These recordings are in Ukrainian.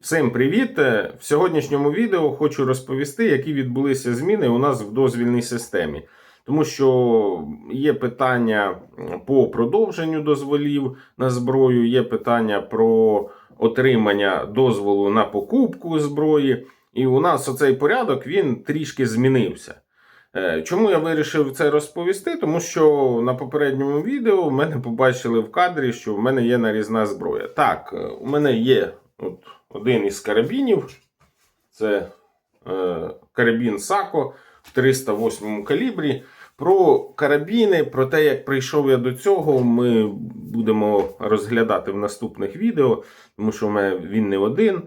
Всім привіт! Е, В сьогоднішньому відео хочу розповісти, які відбулися зміни у нас в дозвільній системі. Тому що є питання по продовженню дозволів на зброю, є питання про отримання дозволу на покупку зброї. І у нас оцей порядок він трішки змінився. Е, Чому я вирішив це розповісти? Тому що на попередньому відео в мене побачили в кадрі, що в мене є нарізна зброя. Так, е, у мене є от один із карабінів. Це е, карабін Сако в 308 калібрі. Про карабіни, про те, як прийшов я до цього, ми будемо розглядати в наступних відео, тому що в мене він не один.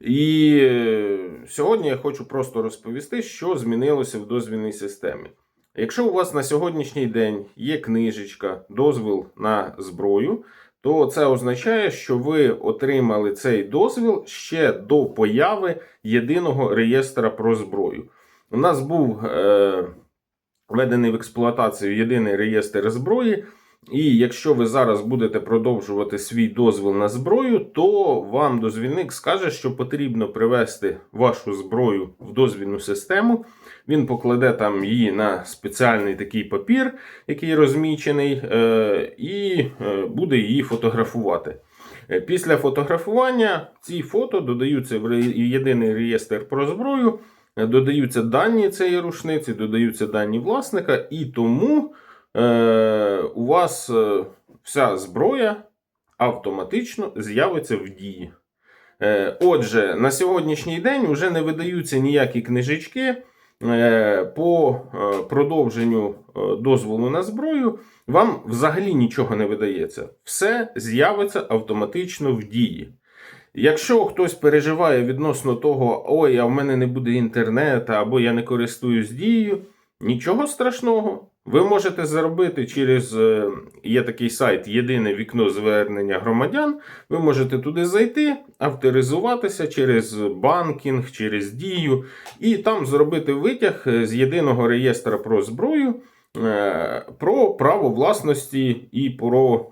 І е, сьогодні я хочу просто розповісти, що змінилося в дозвільній системі. Якщо у вас на сьогоднішній день є книжечка, дозвіл на зброю, то це означає, що ви отримали цей дозвіл ще до появи єдиного реєстра про зброю. У нас був е, введений в експлуатацію єдиний реєстр зброї. І якщо ви зараз будете продовжувати свій дозвіл на зброю, то вам дозвільник скаже, що потрібно привести вашу зброю в дозвільну систему. Він покладе там її на спеціальний такий папір, який розмічений, е, і е, буде її фотографувати. Е, Після фотографування ці фото додаються в єдиний реєстр про зброю, додаються дані цієї рушниці, додаються дані власника, і тому у вас вся зброя автоматично з'явиться в дії. Отже, на сьогоднішній день вже не видаються ніякі книжечки по е, продовженню е, дозволу на зброю. Вам взагалі нічого не видається. Все з'явиться автоматично в дії. Якщо хтось переживає відносно того, ой, а в мене не буде інтернету, або я не користуюсь дією, нічого страшного. Ви можете зробити через е, є такий сайт Єдине вікно звернення громадян. Ви можете туди зайти, авторизуватися через банкінг, через дію, і там зробити витяг е, з єдиного реєстра про зброю е, про право власності і про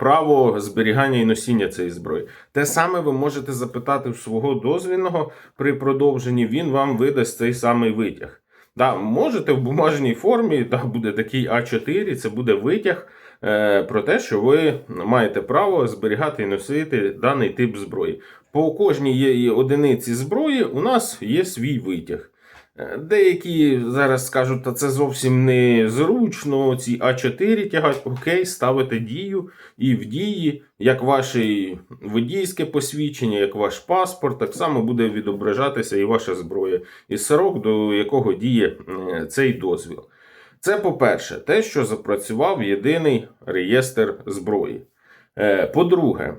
право зберігання і носіння цієї зброї. Те саме ви можете запитати в свого дозвільного при продовженні, він вам видасть цей самий витяг. Да, можете в бумажній формі, да, буде такий А4, це буде витяг е, про те, що ви маєте право зберігати і носити даний тип зброї. По кожній одиниці зброї у нас є свій витяг. Е, Деякі зараз скажуть, та це зовсім не зручно, ці А4 тягать, окей, ставите дію, і в дії, як ваше водійське посвідчення, як ваш паспорт, так само буде відображатися і ваша зброя, і срок, до якого діє е, цей дозвіл. Це, по-перше, те, що запрацював єдиний реєстр зброї. Е, По-друге,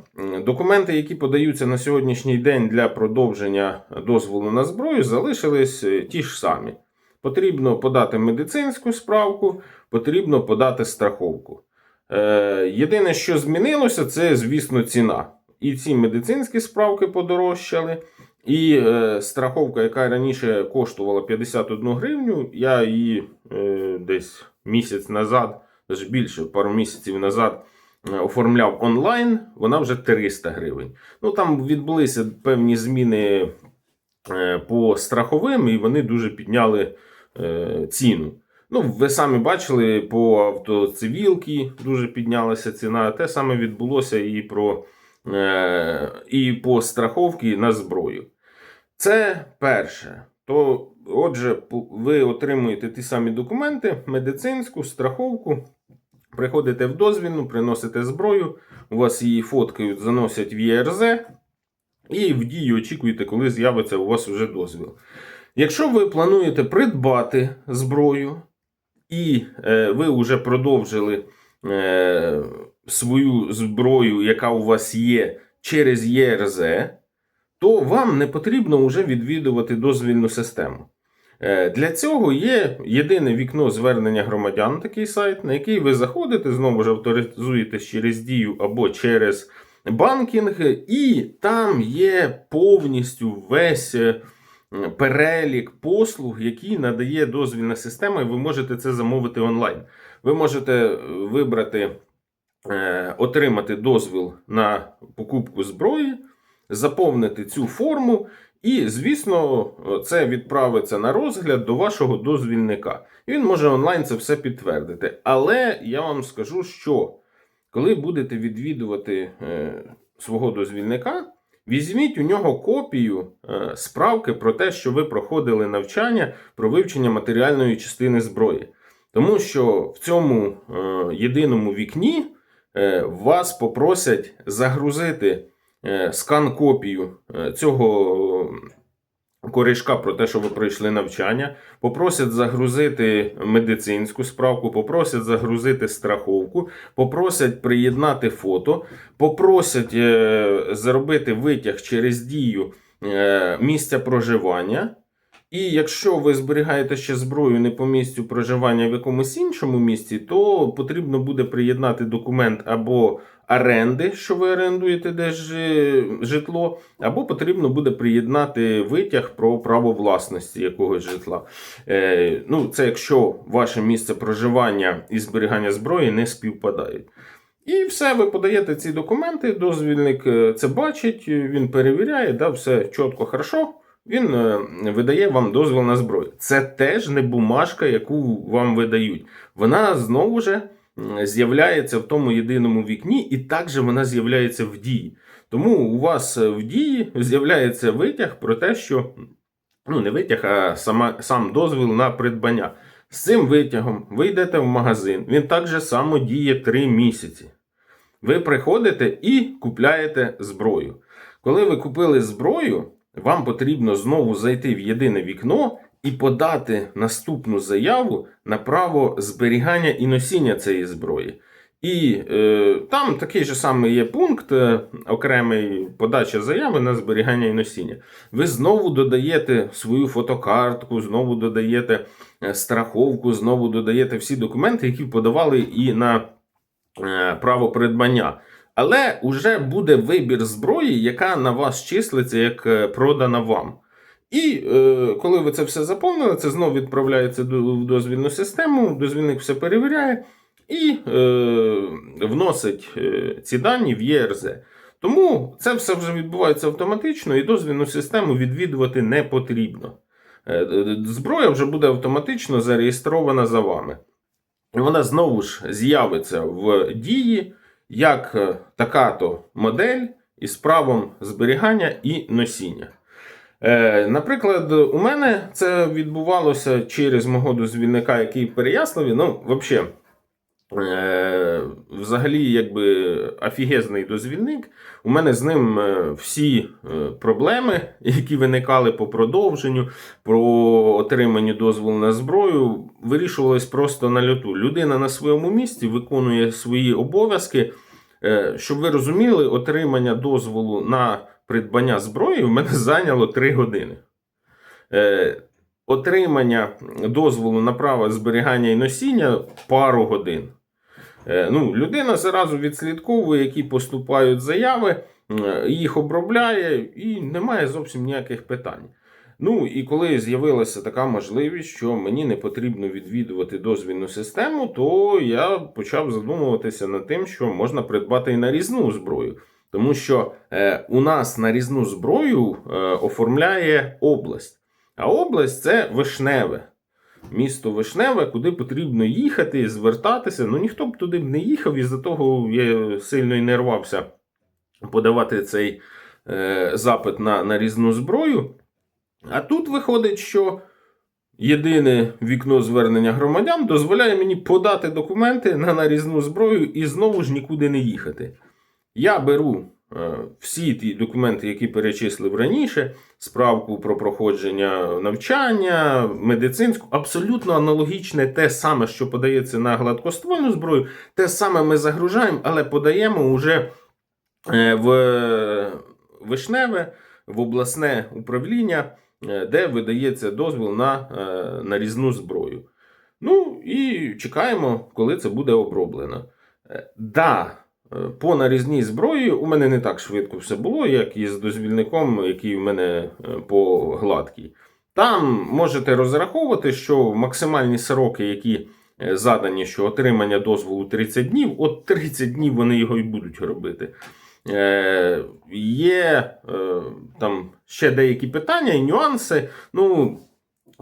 документи, які подаються на сьогоднішній день для продовження дозволу на зброю, залишились е, ті ж самі. Потрібно подати медицинську справку, потрібно подати страховку. Е, Єдине, що змінилося, це, звісно, ціна. І ці медицинські справки подорожчали. І страховка, яка раніше коштувала 51 гривню, я її десь місяць назад, навіть більше, пару місяців назад оформляв онлайн, вона вже 300 гривень. Ну там відбулися певні зміни е, по страховим, і вони дуже підняли е, ціну. Ну, ви самі бачили, по автоцивілки дуже піднялася ціна. Те саме відбулося і, про, е, і по страховці на зброю. Це перше. То, отже, ви отримуєте ті самі документи, медицинську, страховку, приходите в дозвільну, приносите зброю, у вас її фоткають, заносять в ЄРЗ, і в дію очікуєте, коли з'явиться у вас вже дозвіл. Якщо ви плануєте придбати зброю, і е, ви вже продовжили е, свою зброю, яка у вас є, через ЄРЗ, то вам не потрібно вже відвідувати дозвільну систему. Е, Для цього є єдине вікно звернення громадян, на такий сайт, на який ви заходите, знову ж авторизуєтесь через дію або через банкінг, і там є повністю весь е, перелік послуг, які надає дозвільна система, і ви можете це замовити онлайн. Ви можете е, вибрати, отримати дозвіл на покупку зброї заповнити цю форму, і, звісно, це відправиться на розгляд до вашого дозвільника. Він може онлайн це все підтвердити. Але я вам скажу, що коли будете відвідувати е, свого дозвільника, візьміть у нього копію е, справки про те, що ви проходили навчання про вивчення матеріальної частини зброї. Тому що в цьому е, єдиному вікні вас попросять загрузити скан-копію е, цього корішка про те, що ви пройшли навчання, попросять загрузити медицинську справку, попросять загрузити страховку, попросять приєднати фото, попросять е, зробити витяг через дію е, місця проживання. І якщо ви зберігаєте ще зброю не по місцю проживання в якомусь іншому місці, то потрібно буде приєднати документ або оренди, що ви орендуєте десь житло, або потрібно буде приєднати витяг про право власності якогось житла. Е, ну, це якщо ваше місце проживання і зберігання зброї не співпадають. І все, ви подаєте ці документи, дозвільник е, це бачить, він перевіряє, да, все чітко, хорошо. Він е, видає вам дозвіл на зброю. Це теж не бумажка, яку вам видають. Вона знову ж з'являється в тому єдиному вікні, і також вона з'являється в дії. Тому у вас е, в дії з'являється витяг про те, що ну не витяг, а сама, сам дозвіл на придбання. З цим витягом ви йдете в магазин. Він так же само діє 3 місяці. Ви приходите і купляєте зброю. Коли ви купили зброю, вам потрібно знову зайти в єдине вікно і подати наступну заяву на право зберігання і носіння цієї зброї. І е, там такий же самий є пункт, е, окремий подача заяви на зберігання і носіння. Ви знову додаєте свою фотокартку, знову додаєте е, страховку, знову додаєте всі документи, які подавали і на е, право придбання. Але вже буде вибір зброї, яка на вас числиться як е, продана вам. І е, коли ви це все заповнили, це знову відправляється в дозвільну систему, дозвільник все перевіряє і е, вносить е, ці дані в ЄРЗ. Тому це все вже відбувається автоматично, і дозвільну систему відвідувати не потрібно. Е, е, зброя вже буде автоматично зареєстрована за вами. І вона знову ж з'явиться в дії як е, така-то модель із правом зберігання і носіння. Е, наприклад, у мене це відбувалося через мого дозвільника, який в Переяславі. Ну, взагалі, е, взагалі, якби офігезний дозвільник. У мене з ним е, всі проблеми, які виникали по продовженню, про отриманню дозволу на зброю, вирішувались просто на льоту. Людина на своєму місці виконує свої обов'язки. Щоб ви розуміли, отримання дозволу на придбання зброї в мене зайняло 3 години. Е, Отримання дозволу на право зберігання і носіння пару годин. Е, Ну, людина зразу відслідковує, які поступають заяви, е, їх обробляє і немає зовсім ніяких питань. Ну і коли з'явилася така можливість, що мені не потрібно відвідувати дозвільну систему, то я почав задумуватися над тим, що можна придбати і нарізну зброю. Тому що е, у нас нарізну зброю е, оформляє область. А область це Вишневе. Місто Вишневе, куди потрібно їхати, звертатися. Ну ніхто б туди не їхав, і за того я сильно і не рвався подавати цей е, запит на нарізну зброю. А тут виходить, що єдине вікно звернення громадян дозволяє мені подати документи на нарізну зброю і знову ж нікуди не їхати. Я беру е, всі ті документи, які перечислив раніше, справку про проходження навчання, медицинську, абсолютно аналогічне те саме, що подається на гладкоствольну зброю, те саме ми загружаємо, але подаємо вже е, в Вишневе, в обласне управління, е, де видається дозвіл на нарізну зброю. Ну і чекаємо, коли це буде оброблено. Да, по нарізній зброї у мене не так швидко все було, як і з дозвільником, який у мене е, по гладкій. Там можете розраховувати, що максимальні сроки, які е, задані, що отримання дозволу 30 днів, от 30 днів вони його і будуть робити. Е, є е, там ще деякі питання і нюанси. Ну,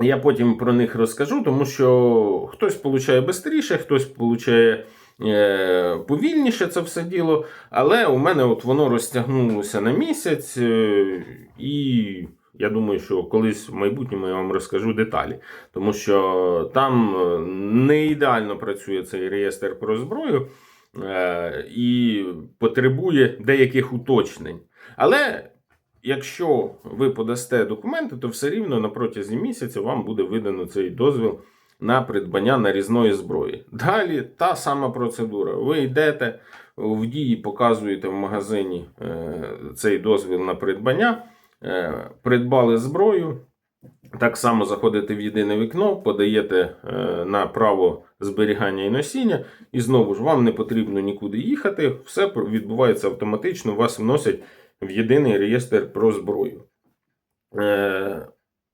я потім про них розкажу, тому що хтось получає швидше, хтось получає е, повільніше це все діло. Але у мене от воно розтягнулося на місяць, е, і я думаю, що колись в майбутньому я вам розкажу деталі. Тому що там е, не ідеально працює цей реєстр про зброю е, і потребує деяких уточнень. Але якщо ви подасте документи, то все рівно на протязі місяця вам буде видано цей дозвіл на придбання нарізної зброї. Далі та сама процедура. Ви йдете в дії, показуєте в магазині е, цей дозвіл на придбання, е, придбали зброю. Так само заходите в єдине вікно, подаєте е, на право зберігання і носіння, і знову ж вам не потрібно нікуди їхати, все відбувається автоматично, вас вносять в єдиний реєстр про зброю.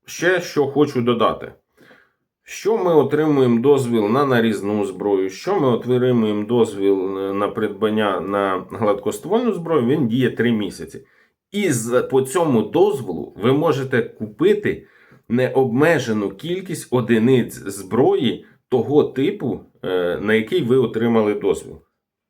Ще що хочу додати. Що ми отримуємо дозвіл на нарізну зброю, що ми отримуємо дозвіл е, на придбання на гладкоствольну зброю, він діє 3 місяці. І по цьому дозволу ви можете купити необмежену кількість одиниць зброї того типу, е, на який ви отримали дозвіл.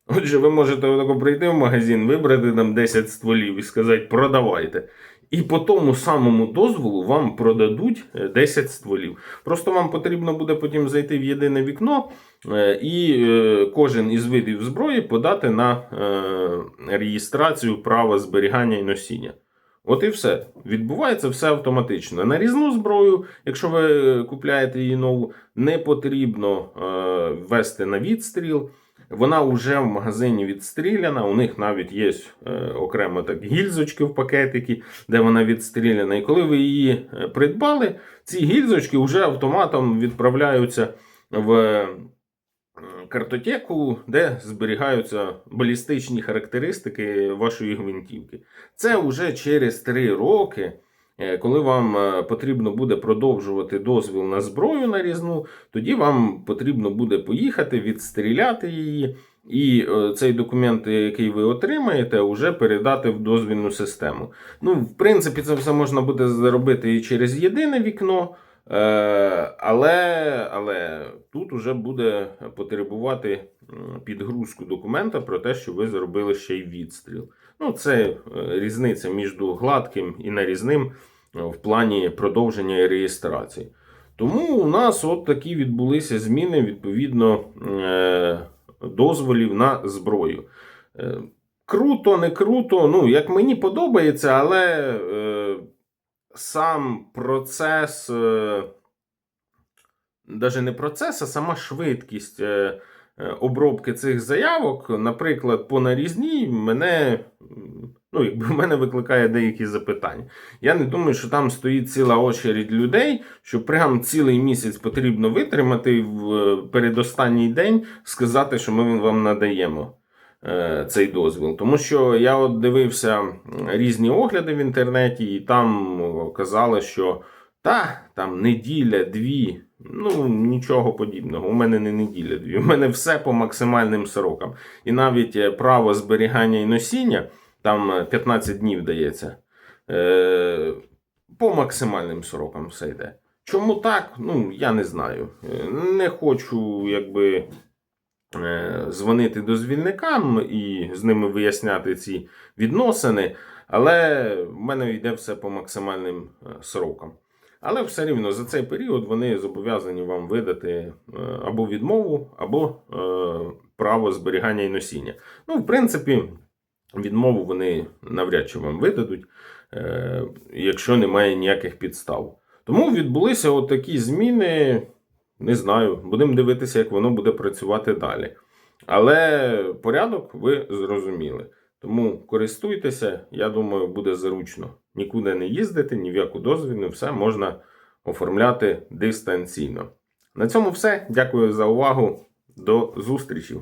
Отже, ви можете прийти в магазин, вибрати там 10 стволів і сказати продавайте. І по тому самому дозволу вам продадуть е, 10 стволів. Просто вам потрібно буде потім зайти в єдине вікно е, і е, кожен із видів зброї подати на е, реєстрацію права зберігання і носіння. От і все. Відбувається все автоматично. На різну зброю, якщо ви купляєте її нову, не потрібно е, ввести на відстріл. Вона вже в магазині відстріляна. У них навіть є е, окремо так гільзочки в пакетики, де вона відстріляна. І коли ви її е, придбали, ці гільзочки вже автоматом відправляються в е, картотеку, де зберігаються балістичні характеристики вашої гвинтівки. Це вже через 3 роки. Е, Коли вам е, потрібно буде продовжувати дозвіл на зброю нарізну, тоді вам потрібно буде поїхати, відстріляти її, і е, цей документ, який ви отримаєте, вже передати в дозвільну систему. Ну, в принципі, це все можна буде зробити і через єдине вікно. Але, але тут уже буде потребувати підгрузку документа про те, що ви зробили ще й відстріл. Ну, це е, різниця між гладким і нарізним е, в плані продовження реєстрації. Тому у нас от такі відбулися зміни відповідно е, дозволів на зброю. Круто, не круто. Ну, як мені подобається, але сам процес, навіть не процес, а сама швидкість обробки цих заявок, наприклад, по нарізній, мене, ну, якби в мене викликає деякі запитання. Я не думаю, що там стоїть ціла очередь людей, що прям цілий місяць потрібно витримати в е, передостанній день сказати, що ми вам надаємо е, цей дозвіл. Тому що я от дивився різні огляди в інтернеті, і там казали, що та там неділя, дві. Ну, нічого подібного. У мене не неділя дві. У мене все по максимальним срокам. І навіть е, право зберігання і носіння там е, 15 днів дається. Е, по максимальним срокам все йде. Чому так? Ну, я не знаю. Е, Не хочу, якби е, дзвонити дозвільникам і з ними виясняти ці відносини, але в мене йде все по максимальним е, срокам. Але все рівно за цей період вони зобов'язані вам видати е, або відмову, або е, право зберігання і носіння. Ну, в принципі, відмову вони навряд чи вам видадуть, е, якщо немає ніяких підстав. Тому відбулися от такі зміни. Не знаю, будемо дивитися, як воно буде працювати далі. Але порядок ви зрозуміли. Тому користуйтеся, я думаю, буде зручно. Нікуди не їздити, ні в яку дозвільну, все можна оформляти дистанційно. На цьому все. Дякую за увагу. До зустрічі!